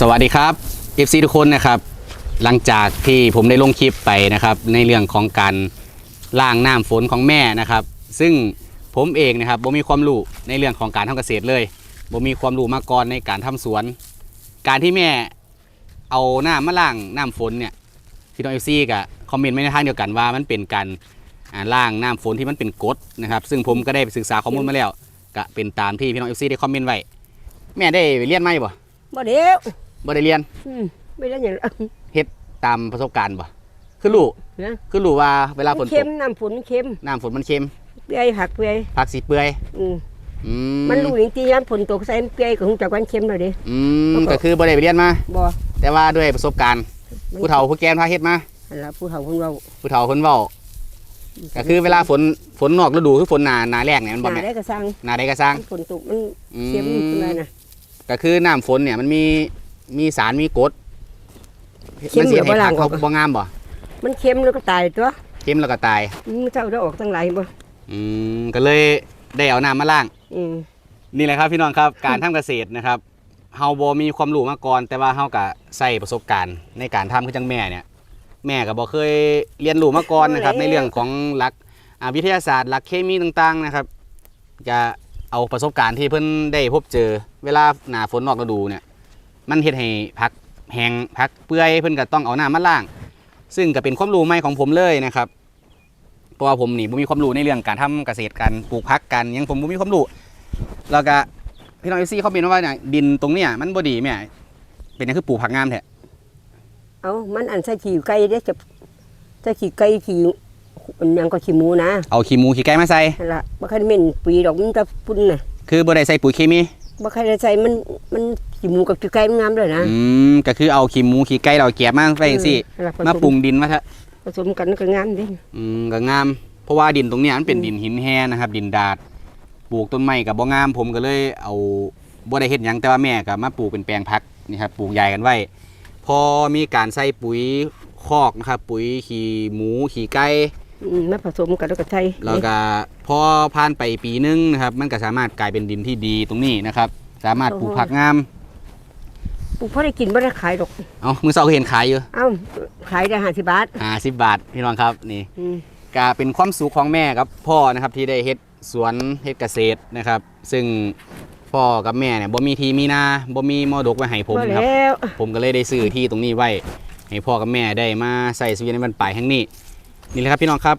สวัสดีครับ FC ทุกคนนะครับ หลังจากที่ผมได้ลงคลิปไปนะครับ ในเรื่องของการล่างน้ำฝนของแม่นะครับ ซึ่งผมเองนะครับบ่มีความรู้ในเรื่องของการทำเกษตรเลยบ่มีความรู้มาก่อนในการทำสวน การที่แม่เอาน้ำมาล่างน้ำฝนเนี่ยพี่น้อง FC ก็คอมเมนต์ไมาในทางเดียวกันว่ามันเป็นการล่างน้ำฝนที่มันเป็นกดนะครับ ซึ่งผมก็ได้ไปศึกษาข้อมูลมาแล้วก็เป็นตามที่พี่น้อง FC ได้คอมเมนต์ไว้แม่ได้ไปเรียนไหมบ่บ่เดียว บ่ได้เรียนอืมไม่ได้อย่างนั้นเฮ็ดตามประสบการณ์บ่คือรู้นะคือรู้ว่าเวลาฝนตเค็กมน้ำฝนเค็มน้ำฝนมันเค็มเปื่อยผักเปื่อยผักสีเปื่อยอืมอืมมันรู้จริงๆยามฝนตกใส่มันเปื่อยก็คงจากวันเค็มเลยดิ อืมแล้วก็ก็คือบ่ได้ไปเรียนมา บ่แต่ว่าด้วยประสบการณ์ ผู้เฒ่าผู้แก่พาเฮ็ดมาอันละผู้เฒ่าคนเราผู้เฒ่าเพิ่นเว้าก็คือเวลาฝนฝนนอกฤดูคือฝนหนาหนาแรงเนี่ยมันบ่หแม่น้าได้ก็สร้างหนาใดก็สร้าง ฝนตกมันอืเค็มมขึ้นมาน่ะก็คือน้ำฝนเนี่ยมันมี มีสารมีกรดเค็มนสิเดี๋ยวบ่ให้ล้าผังกอเขาอก บ่งามบ่มันเค็มแล้วก็ตายตัวเค็มแล้วก็ตายอืมเจ้าได้ออกตั้งหลายบ่อืมก็เลยได้เอาน้ำมาล้าง อืมนี่แหละครับพี่น้องครับ การทำเกษตรนะครับเฮาบ่มีความรู้มาก่อน แต่ว่าเฮาก็ใส่ประสบการณ์ในการทำคือจังแม่เนี่ย แม่ก็บ่เคยเรียนรู้มาก่อนนะครับ ในเรื่องของหลักอ่าวิทยาศาสตร์หลักเคมีต่างๆนะครับจะเอาประสบการณ์ที่เพิ่นได้พบเจอ เวลาหน้าฝนนอกฤดูเนี่ย มันเฮ็ดให้ผักแห้งผักเปื่อยเพิ่นก็ต้องเอาน้ำมาล้าง ซึ่งก็เป็นความรู้ใหม่ของผมเลยนะครับเพราะว่าผมนี่บ่มีความรู้ในเรื่องการทำเกษตรการปลูกผักกันหยังผมบ่มีความรู้แล้วก็พี่น้องเอซี่เขาเป็นว่าเนี่ยดินตรงเนี้ยมันบ่ดีแม่เป็นหยังคือปลูกผักงามแท้เอามันอันใส่ขี้ไก่ได้จะใส่ขี้ไก่ขี้อันหยังก็ขี้หมูนะเอาขี้หมูขี้ไก่มาใส่นั่นล่ะบ่คันเหม็นปุ๋ยดอกมันจะพุ่นน่ะคือบ่ได้ใส่ปุ๋ยเคมี บ่คันได้ใส่มันมันขี้หมูกับขี้ไก่มันงามเลยนะอืมก็คือเอาขี้หมูขี้ไก่เราแกะมาไว้จังซี่เออผสมาปรุงดินมาเถอะผสมกันก็งามเด้อืมก็งาม เพราะว่าดินตรงเนี้ยมันเป็นอืมดินหินแห้นะครับ ดินดาดปลูกต้นไม้ก็บ่งาม ผมก็เลยเอาบ่ได้เฮ็ดหยังแต่ว่าแม่ก็มาปลูกเป็นแปลงผักนี่ครับปลูกใหญ่กันไว้ พอมีการใส่ปุ๋ยคอกนะครับปุ๋ยขี้หมูขี้ไก่อื มมาผสมกันแล้วก็ใช้แล้วก็พอผ่านไปปีนึงนะครับ มันก็สามารถกลายเป็นดินที่ดีตรงนี้นะครับ สามารถปลูกผักงามปลูกพอได้กินบ่ได้ขายดอกเอามือเสาก็เห็นขายอยู่เอ้าขายได้50บาทอ่าสิบบาทพี่น้องครับนี่อืมก็เป็นความสุขของแม่กับ พ่อนะครับที่ได้เฮ็ดสวนเฮ็ดเกษตรนะครับ ซึ่งพ่อกับแม่เนี่ยบ่มีที่มีนาบ่มีมรดกไว้ให้ผมบ่ครับแล้วผมก็เลยได้ซื้อที่ตรงนี้ไว้ ให้พ่อกับแม่ได้มาใส่ชีวิตในบรรปลายแห่งนี้ นี่แหละครับพี่น้องครับ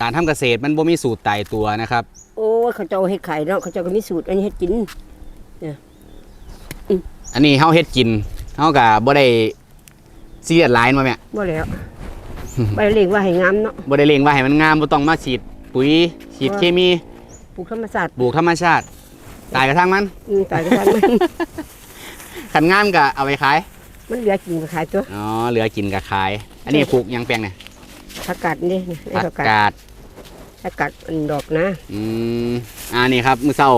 การทำเกษตรมันบ่มีสูตรตายตัวนะครับ โอ้ยเขาเจ้าเฮ็ดขายเนาะเขาเจ้าก็มีสูตรอันนี้เฮ็ดกินอันนี้เฮาเฮ็ดกินเฮาก็บ่ได้ซีเรียสหลายมาแม่บ่แล้วไปเลี้ยงว่าให้งามเนาะบ่ได้เล็งว่าให้มันงามบ่ต้องมาฉีดปุ๋ยฉีดเคมีปลูกธรรมชาติปลูกธรรมชาติ ตายกระทั่งมันอืมตายก็ทานมันขันงามก็เอาไปขาย มันเหลือกินก็ขายตัวอ๋อเหลือกินก็ขาย อันนี้ปลูกหยังแปลงเนี่ย ผักกาดนี่นี่ผักผักกาดกาดผักกาดอันดอกนะอืมอ่านี่ครับมื้อเช้า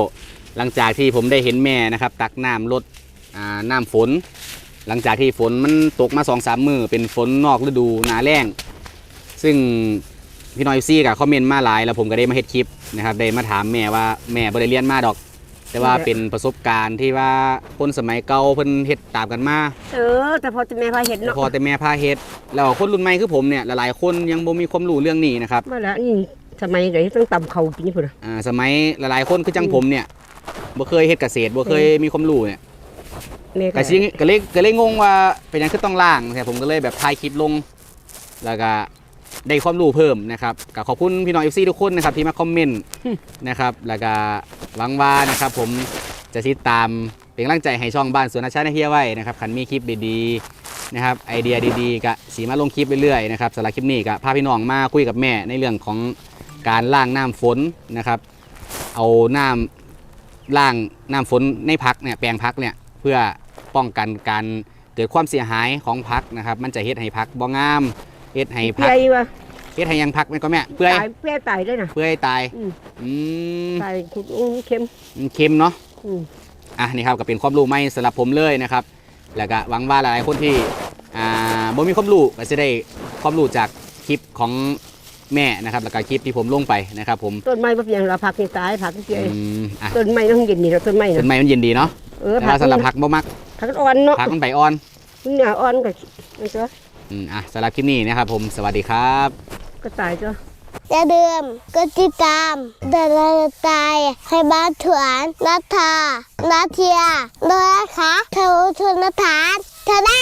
หลังจากที่ผมได้เห็นแม่นะครับ ตักน้ำลดอ่าน้ำฝน หลังจากที่ฝนมันตกมาสองสามมือเป็นฝนนอกฤดูหนาแล้งซึ่งพี่น้อยซี่กับคอมเมนต์มาหลาย แล้วผมก็ได้มาเฮ็ดคลิปนะครับได้มาถามแม่ว่าแม่บ่ได้เรียนมาดอก แต่ว่าเป็นประสบการณ์ที่ว่าคนสมัยเก่าเพิ่นเฮ็ดตามกันมาเออ แต่พอจะแม่พาเห็ดเนาะพอแต่แม่พาเฮ็ดแล้วคนรุ่นใหม่คือผมเนี่ยหลายๆคนยังบ่มีความรู้เรื่องนี้นะครับมาแล้วนี่สมัยไหนต้องตำเขากินพุ่นน่ะ อ่าสมัยหลายๆคนคือจังผมเนี่ยบ่เคยเฮ็ดเกษตรบ่เคยมีความรู้เนี่ยแม่ก็สิก็เลยก็เลยงงว่าเป็นหยังคือต้องล่างแต่ผมก็เลยแบบถ่ายคลิปลง แล้วก็ ได้ความรู้เพิ่มนะครับก็ขอบคุณพี่น้อง FC ทุกคนนะครับที่มาคอมเมนต์นะครับแล้วก็หวังว่านะครับผมจะติดตามเป็นกำลังใจให้ช่องบ้านสวนอาชาในเฮียไว้นะครับคันมีคลิปดีๆนะครับไอเดียดีๆก็สีมาลงคลิปเรื่อยๆนะครับสำหรับคลิปนี้ก็พาพี่น้องมาคุยกับแม่ในเรื่องของการล่างน้ำฝนนะครับ เอาน้ำล่างน้ำฝนในพักเนี่ยแปลงพักเนี่ยเพื่อป้องกันการเกิดความเสียหายของพักนะครับ มันจะเฮ็ดให้พักบ่งาม เฮ็ดให้พักใหญ่ว่ะเฮ็ดให้หยังพักแม่นก็แม่เปื่อยตายเพื่อตายด้วยนะเปื่อยตายอืมอืมตายขุดอุ้งเค็มมันเค็มเนาะอืมอะนี่ครับก็เป็นความรู้ใหม่สำหรับผมเลยนะครับ แล้วก็หวังว่าหลายๆคนที่อ่าบ่มีความรู้ก็จะได้ความรู้จากคลิปของแม่นะครับแล้วก็คลิปที่ผมลงไปนะครับผมต้นไม้บ่เพียงเราผักนี่ตายผักนี่เพียงอืมอะต้นไม้ต้องเย็นนี่เราต้นไม้ต้นนะไม้มันเย็นดีเนาะเออแต่ผักว่าสำหรับผักบ่มักผักอ่อนเนาะผักมันใบอ่อนเนื้ออ่อนก็มันก็ อืมอะสำหรับคลิปนี้นะครับผมสวัสดีครับก็ตายจ้ะอย่าลืมกดติดตามเดินตายให้บ้านถวนนัทธานาเทียด้วยนะคะเทวทุนฐานเทน่า